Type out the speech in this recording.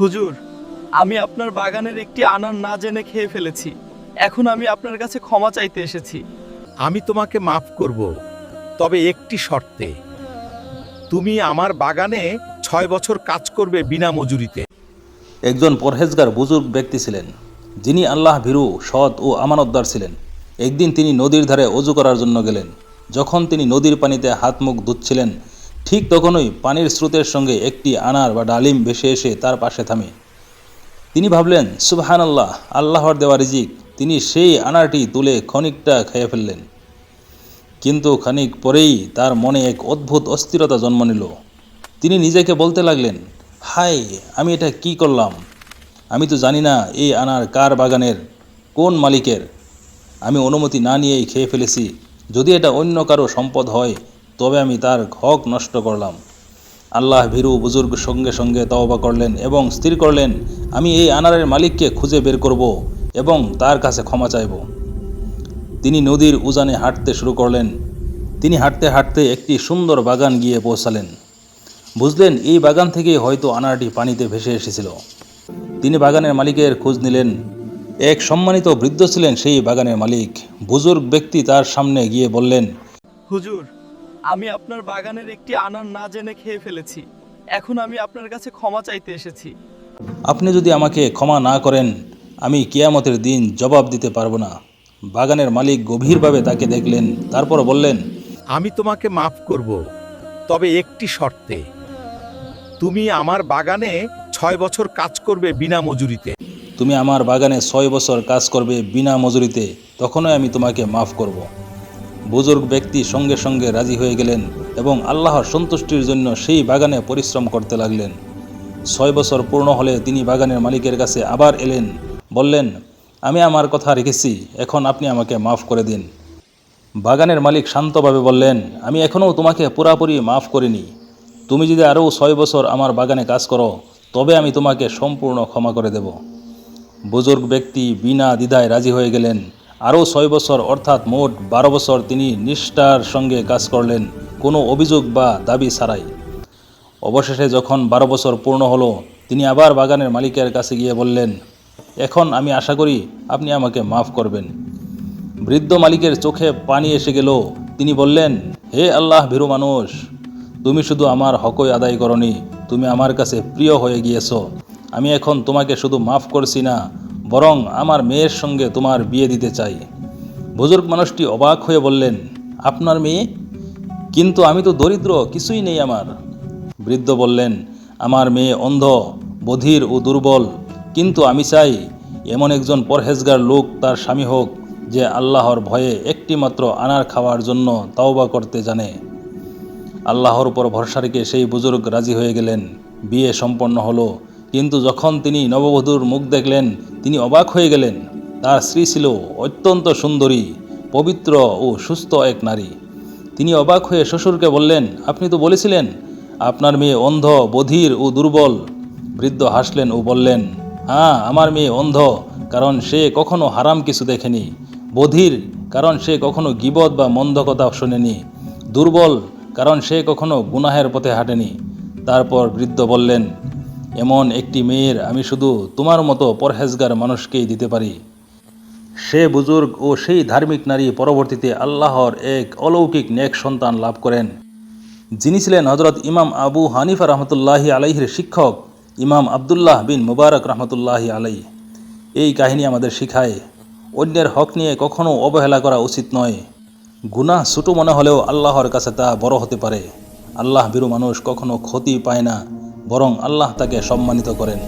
হুজুর আমি আপনার বাগানের একটি আনার না জেনে খেয়ে ফেলেছি। এখন আমি আপনার কাছে ক্ষমা চাইতে এসেছি। আমি তোমাকে মাফ করব তবে একটি শর্তে। তুমি আমার বাগানে ছয় বছর কাজ করবে বিনা মজুরিতে। একজন পরহেজগার বুজুর্গ ব্যক্তি ছিলেন যিনি আল্লাহ ভীরু সৎ ও আমানতদার ছিলেন। একদিন তিনি নদীর ধারে অজু করার জন্য গেলেন। যখন তিনি নদীর পানিতে হাত মুখ ধুচ্ছিলেন ঠিক তখনই পানির স্রোতের সঙ্গে একটি আনার বা ডালিম ভেসে এসে তার পাশে থামে। তিনি ভাবলেন সুবহান আল্লাহ আল্লাহর দেওয়া রিজিক। তিনি সেই আনারটি তুলে ক্ষণিকটা খেয়ে ফেললেন। কিন্তু খানিক পরেই তার মনে এক অদ্ভুত অস্থিরতা জন্ম নিল। তিনি নিজেকে বলতে লাগলেন হাই আমি এটা কি করলাম? আমি তো জানি না এই আনার কার বাগানের কোন মালিকের। আমি অনুমতি না নিয়েই খেয়ে ফেলেছি। যদি এটা অন্য কারও সম্পদ হয় তবে আমি তার হক নষ্ট করলাম। আল্লাহ ভীরু বুজুর্গ সঙ্গে সঙ্গে তওবা করলেন এবং স্থির করলেন, আমি এই আনারের মালিককে খুঁজে বের করব এবং তার কাছে ক্ষমা চাইব। তিনি নদীর উজানে হাঁটতে শুরু করলেন। তিনি হাঁটতে হাঁটতে একটি সুন্দর বাগান গিয়ে পৌঁছালেন। বুঝলেন, এই বাগান থেকেই হয়তো আনারটি পানিতে ভেসে এসেছিল। তিনি বাগানের মালিকের খোঁজ নিলেন। এক সম্মানিত বৃদ্ধ ছিলেন সেই বাগানের মালিক। বুজুর্গ ব্যক্তি তার সামনে গিয়ে বললেন, হুজুর আমি আপনার বাগানের একটি আনার না জেনে খেয়ে ফেলেছি। এখন আমি আপনার কাছে ক্ষমা চাইতে এসেছি। আপনি যদি আমাকে ক্ষমা না করেন আমি কিয়ামতের দিন জবাব দিতে পারব না। বাগানের মালিক গভীরভাবে তাকে দেখলেন তারপর বললেন আমি তোমাকে মাফ করব তবে একটি শর্তে। তুমি আমার বাগানে ছয় বছর কাজ করবে বিনা মজুরিতে। তুমি আমার বাগানে ছয় বছর কাজ করবে বিনা মজুরিতে তখনই আমি তোমাকে মাফ করব। বুজুর্গ ব্যক্তি সঙ্গে সঙ্গে রাজি হয়ে গেলেন এবং আল্লাহর সন্তুষ্টির জন্য সেই বাগানে পরিশ্রম করতে লাগলেন। ছয় বছর পূর্ণ হলে তিনি বাগানের মালিকের কাছে আবার এলেন, বললেন, আমি আমার কথা রেখেছি, এখন আপনি আমাকে মাফ করে দিন। বাগানের মালিক শান্তভাবে বললেন, আমি এখনও তোমাকে পুরাপুরি মাফ করিনি। তুমি যদি আরও ছয় বছর আমার বাগানে কাজ করো, তবে আমি তোমাকে সম্পূর্ণ ক্ষমা করে দেব। বুজুর্গ ব্যক্তি বিনা দ্বিধায় রাজি হয়ে গেলেন। আরও ছয় বছর, অর্থাৎ মোট বারো বছর তিনি নিষ্ঠার সঙ্গে কাজ করলেন, কোনো অভিযোগ বা দাবি ছাড়াই। অবশেষে যখন বারো বছর পূর্ণ হলো, তিনি আবার বাগানের মালিকের কাছে গিয়ে বললেন, এখন আমি আশা করি আপনি আমাকে মাফ করবেন। বৃদ্ধ মালিকের চোখে পানি এসে গেল। তিনি বললেন, হে আল্লাহ ভীরু মানুষ, তুমি শুধু আমার হকই আদায় করনি, তুমি আমার কাছে প্রিয় হয়ে গিয়েছ। আমি এখন তোমাকে শুধু মাফ করছি না বরং আমার মেয়ের সঙ্গে তোমার বিয়ে দিতে চাই। বুজুর্গ মানুষটি অবাক হয়ে বললেন, আপনার মেয়ে? কিন্তু আমি তো দরিদ্র, কিছুই নেই আমার। বৃদ্ধ বললেন, আমার মেয়ে অন্ধ, বধির ও দুর্বল। কিন্তু আমি চাই এমন একজন পরহেজগার লোক তার স্বামী হোক, যে আল্লাহর ভয়ে একটিমাত্র আনার খাওয়ার জন্য তাওবা করতে জানে। আল্লাহর উপর ভরসা রেখে সেই বুজুর্গ রাজি হয়ে গেলেন। বিয়ে সম্পন্ন হলো, কিন্তু যখন তিনি নববধূর মুখ দেখলেন তিনি অবাক হয়ে গেলেন। তার স্ত্রী ছিল অত্যন্ত সুন্দরী, পবিত্র ও সুস্থ এক নারী। তিনি অবাক হয়ে শ্বশুরকে বললেন, আপনি তো বলেছিলেন, আপনার মেয়ে অন্ধ, বধির ও দুর্বল। বৃদ্ধ হাসলেন ও বললেন হ্যাঁ আমার মেয়ে অন্ধ, কারণ সে কখনো হারাম কিছু দেখেনি। বধির, কারণ সে কখনো গিবদ বা মন্দ কথা শোনেনি। দুর্বল, কারণ সে কখনো গুনাহের পথে হাঁটেনি। তারপর বৃদ্ধ বললেন এমন একটি মেয়ের আমি শুধু তোমার মতো পরহেজগার মানুষকেই দিতে পারি। সে বুজুর্গ ও সেই ধার্মিক নারী পরবর্তীতে আল্লাহর এক অলৌকিক নেক সন্তান লাভ করেন। যিনি ছিলেন হজরত ইমাম আবু হানিফা রহমতুল্লাহি আলাইহির শিক্ষক, ইমাম আবদুল্লাহ বিন মুবারক রহমতুল্লাহি আলাই এই কাহিনী আমাদের শিখায়, অন্যের হক নিয়ে কখনও অবহেলা করা উচিত নয়। গুনাহ ছোটো মনে হলেও আল্লাহর কাছে তা বড় হতে পারে। আল্লাহ বিরু মানুষ কখনো ক্ষতি পায় না। বরং আল্লাহ তাকে সম্মানিত করেন।